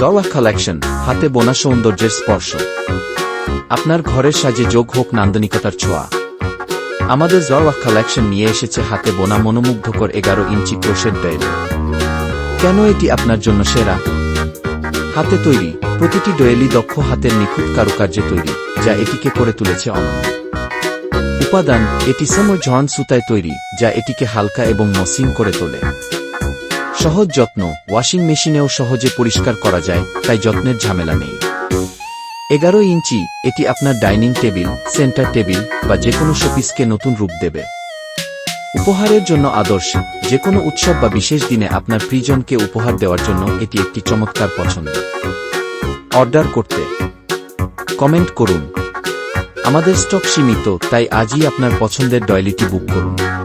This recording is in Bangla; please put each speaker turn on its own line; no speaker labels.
জওয়া কালেকশন, হাতে বোনা সৌন্দর্যের স্পর্শ। আপনার ঘরের সাজে যোগ হোক নান্দনিকতার ছোঁয়া। আমাদের জওয়া কালেকশন নিয়ে এসেছে হাতে বোনা মনোমুগ্ধকর এগারো ইঞ্চি ক্রোশের ডয়েলি কেন এটি আপনার জন্য সেরা? হাতে তৈরি, প্রতিটি ডয়েলি দক্ষ হাতের নিখুঁত কারুকার্যে তৈরি, যা এটিকে করে তুলেছে অনন্য উপাদান, এটি সময় ঝন সুতায় তৈরি, যা এটিকে হালকা এবং মসৃণ করে তোলে। সহজ যত্ন ওয়াশিং মেশিনেও সহজে পরিষ্কার করা যায়, তাই যত্নের ঝামেলা নেই। এগারো ইঞ্চি, এটি আপনার ডাইনিং টেবিল, সেন্টার টেবিল, বা যে কোনো শোপিসকে নতুন রূপ দেবে। উপহারের জন্য আদর্শ যে কোনো উৎসব বা বিশেষ দিনে আপনার প্রিজনকে উপহার দেওয়ার জন্য এটি একটি চমৎকার পছন্দ। অর্ডার করতে কমেন্ট করুন। আমাদের স্টক সীমিত, তাই আজই আপনার পছন্দের ডয়লিটি বুক করুন।